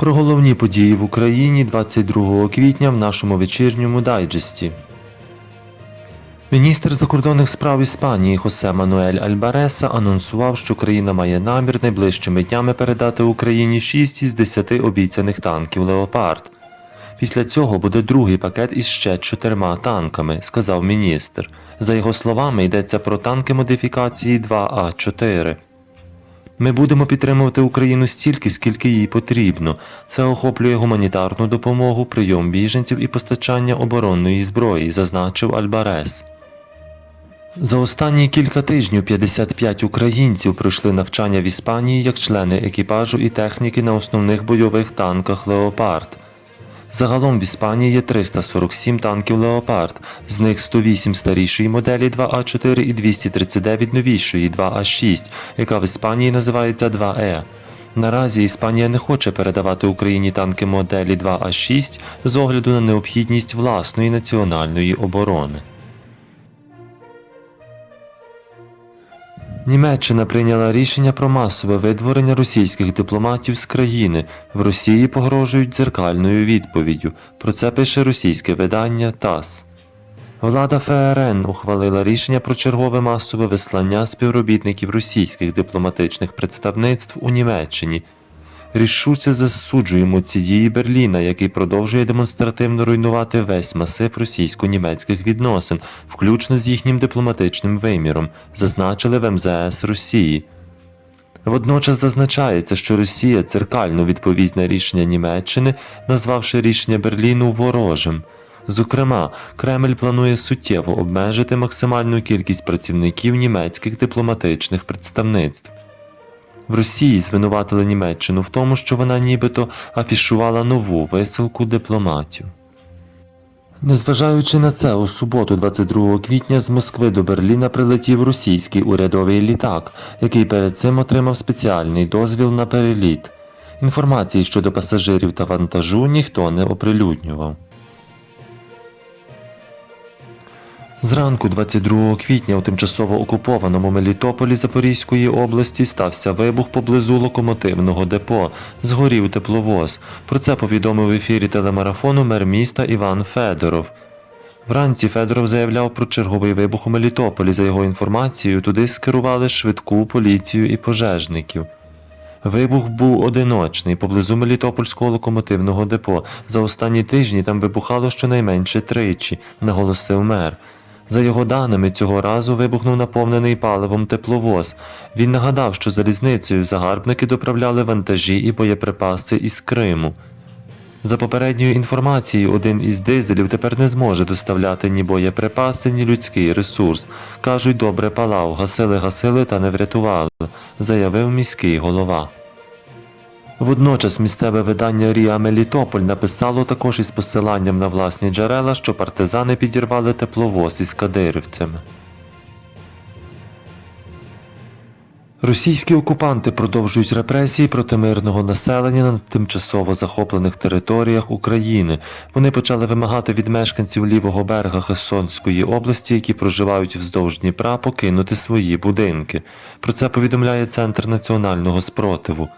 Про головні події в Україні 22 квітня в нашому вечірньому дайджесті. Міністр закордонних справ Іспанії Хосе Мануель Альбареса анонсував, що країна має намір найближчими днями передати Україні 6 із 10 обіцяних танків Леопард. Після цього буде другий пакет із ще чотирма танками, сказав міністр. За його словами, йдеться про танки модифікації 2А4. Ми будемо підтримувати Україну стільки, скільки їй потрібно. Це охоплює гуманітарну допомогу, прийом біженців і постачання оборонної зброї, зазначив Альбарес. За останні кілька тижнів 55 українців пройшли навчання в Іспанії як члени екіпажу і техніки на основних бойових танках Леопард. Загалом в Іспанії є 347 танків Леопард, з них 108 старішої моделі 2А4 і 239 новішої 2А6, яка в Іспанії називається 2Е. Наразі Іспанія не хоче передавати Україні танки моделі 2А6 з огляду на необхідність власної національної оборони. Німеччина прийняла рішення про масове видворення російських дипломатів з країни. В Росії погрожують дзеркальною відповіддю. Про це пише російське видання ТАСС. Влада ФРН ухвалила рішення про чергове масове вислання співробітників російських дипломатичних представництв у Німеччині. Рішуче засуджуємо ці дії Берліна, який продовжує демонстративно руйнувати весь масив російсько-німецьких відносин, включно з їхнім дипломатичним виміром, зазначили в МЗС Росії. Водночас зазначається, що Росія церкально відповість на рішення Німеччини, назвавши рішення Берліну ворожим. Зокрема, Кремль планує суттєво обмежити максимальну кількість працівників німецьких дипломатичних представництв. В Росії звинуватили Німеччину в тому, що вона нібито афішувала нову висилку дипломатів. Незважаючи на це, у суботу, 22 квітня, з Москви до Берліна прилетів російський урядовий літак, який перед цим отримав спеціальний дозвіл на переліт. Інформації щодо пасажирів та вантажу ніхто не оприлюднював. Зранку 22 квітня у тимчасово окупованому Мелітополі Запорізької області стався вибух поблизу локомотивного депо. Згорів тепловоз. Про це повідомив в ефірі телемарафону мер міста Іван Федоров. Вранці Федоров заявляв про черговий вибух у Мелітополі. За його інформацією, туди скерували швидку поліцію і пожежників. Вибух був одиночний поблизу Мелітопольського локомотивного депо. За останні тижні там вибухало щонайменше тричі, наголосив мер. За його даними, цього разу вибухнув наповнений паливом тепловоз. Він нагадав, що залізницею загарбники доправляли вантажі і боєприпаси із Криму. За попередньою інформацією, один із дизелів тепер не зможе доставляти ні боєприпаси, ні людський ресурс. Кажуть, добре палав, гасили, гасили та не врятували, заявив міський голова. Водночас місцеве видання Ріа Мелітополь написало також із посиланням на власні джерела, що партизани підірвали тепловоз із кадирівцями. Російські окупанти продовжують репресії проти мирного населення на тимчасово захоплених територіях України. Вони почали вимагати від мешканців лівого берега Херсонської області, які проживають вздовж Дніпра, покинути свої будинки. Про це повідомляє Центр національного спротиву.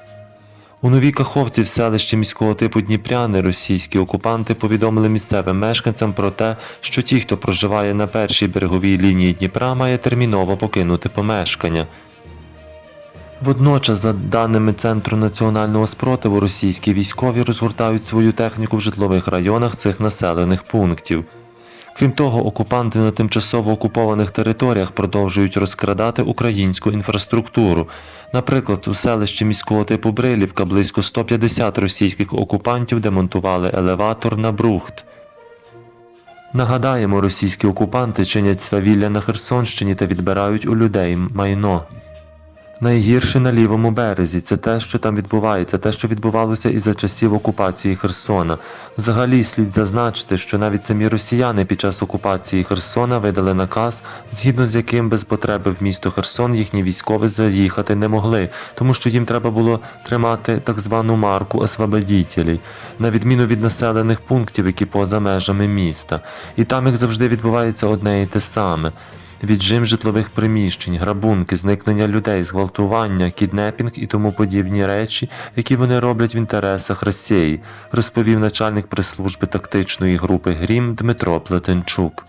У новій Каховці в селищі міського типу Дніпряни російські окупанти повідомили місцевим мешканцям про те, що ті, хто проживає на першій береговій лінії Дніпра, має терміново покинути помешкання. Водночас, за даними Центру національного спротиву, російські військові розгортають свою техніку в житлових районах цих населених пунктів. Крім того, окупанти на тимчасово окупованих територіях продовжують розкрадати українську інфраструктуру. Наприклад, у селищі міського типу Брилівка близько 150 російських окупантів демонтували елеватор на Брухт. Нагадаємо, російські окупанти чинять свавілля на Херсонщині та відбирають у людей майно. Найгірше на лівому березі це те, що там відбувається, те, що відбувалося і за часів окупації Херсона. Взагалі слід зазначити, що навіть самі росіяни під час окупації Херсона видали наказ, згідно з яким без потреби в місто Херсон їхні військові заїхати не могли, тому що їм треба було тримати так звану марку освободітелей, на відміну від населених пунктів, які поза межами міста. І там, як завжди, відбувається одне і те саме. Віджим житлових приміщень, грабунки, зникнення людей, зґвалтування, кіднепінг і тому подібні речі, які вони роблять в інтересах Росії, розповів начальник прес-служби тактичної групи Грім Дмитро Плетенчук.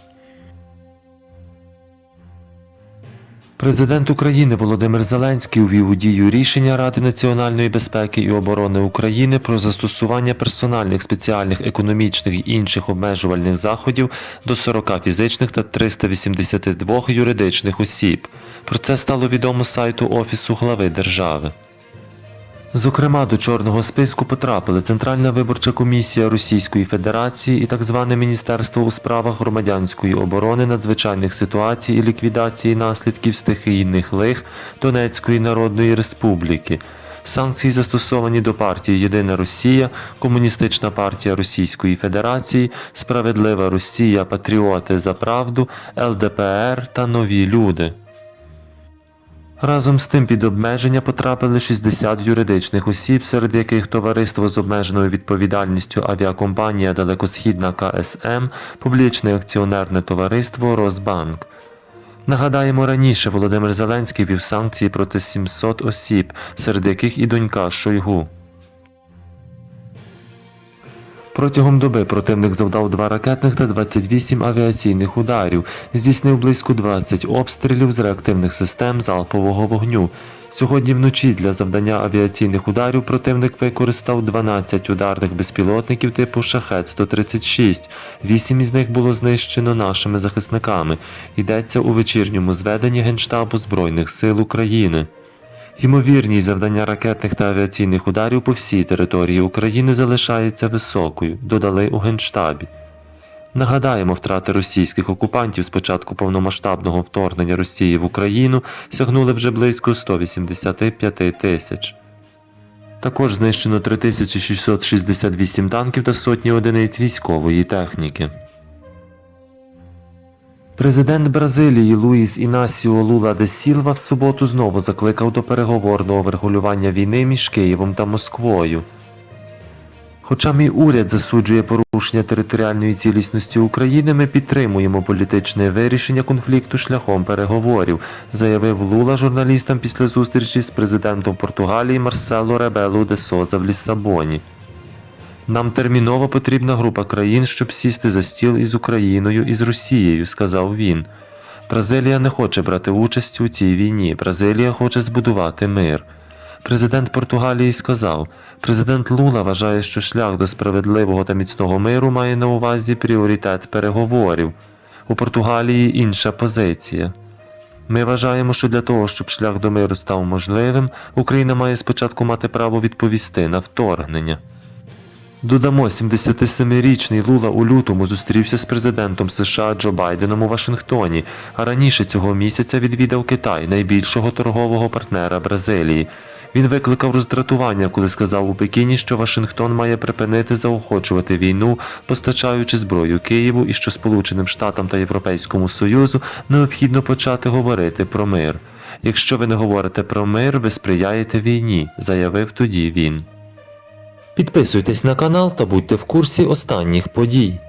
Президент України Володимир Зеленський увів у дію рішення Ради національної безпеки і оборони України про застосування персональних спеціальних економічних і інших обмежувальних заходів до 40 фізичних та 382 юридичних осіб. Про це стало відомо сайту Офісу глави держави. Зокрема, до чорного списку потрапили Центральна виборча комісія Російської Федерації і так зване Міністерство у справах громадянської оборони, надзвичайних ситуацій і ліквідації наслідків стихійних лих Донецької Народної Республіки. Санкції застосовані до партії Єдина Росія, Комуністична партія Російської Федерації, Справедлива Росія, Патріоти за правду, ЛДПР та Нові люди. Разом з тим під обмеження потрапили 60 юридичних осіб, серед яких товариство з обмеженою відповідальністю авіакомпанія Далекосхідна КСМ, публічне акціонерне товариство Росбанк. Нагадаємо, раніше Володимир Зеленський вів санкції проти 700 осіб, серед яких і донька Шойгу. Протягом доби противник завдав два ракетних та 28 авіаційних ударів, здійснив близько 20 обстрілів з реактивних систем залпового вогню. Сьогодні вночі для завдання авіаційних ударів противник використав 12 ударних безпілотників типу Шахет-136. Вісім із них було знищено нашими захисниками. Йдеться у вечірньому зведенні Генштабу Збройних сил України. Ймовірність завдання ракетних та авіаційних ударів по всій території України залишається високою, додали у Генштабі. Нагадаємо, втрати російських окупантів з початку повномасштабного вторгнення Росії в Україну сягнули вже близько 185 тисяч. Також знищено 3668 танків та сотні одиниць військової техніки. Президент Бразилії Луїс Інасіо Лула де Сілва в суботу знову закликав до переговорного врегулювання війни між Києвом та Москвою. Хоча мій уряд засуджує порушення територіальної цілісності України, ми підтримуємо політичне вирішення конфлікту шляхом переговорів, заявив Лула журналістам після зустрічі з президентом Португалії Марсело Ребелу де Соза в Ліссабоні. Нам терміново потрібна група країн, щоб сісти за стіл із Україною і з Росією, сказав він. Бразилія не хоче брати участь у цій війні. Бразилія хоче збудувати мир. Президент Португалії сказав: президент Лула вважає, що шлях до справедливого та міцного миру має на увазі пріоритет переговорів. У Португалії інша позиція. Ми вважаємо, що для того, щоб шлях до миру став можливим, Україна має спочатку мати право відповісти на вторгнення. Додамо, 77-річний Лула у лютому зустрівся з президентом США Джо Байденом у Вашингтоні, а раніше цього місяця відвідав Китай, найбільшого торгового партнера Бразилії. Він викликав роздратування, коли сказав у Пекіні, що Вашингтон має припинити заохочувати війну, постачаючи зброю Києву, і що Сполученим Штатам та Європейському Союзу необхідно почати говорити про мир. Якщо ви не говорите про мир, ви сприяєте війні, заявив тоді він. Підписуйтесь на канал та будьте в курсі останніх подій.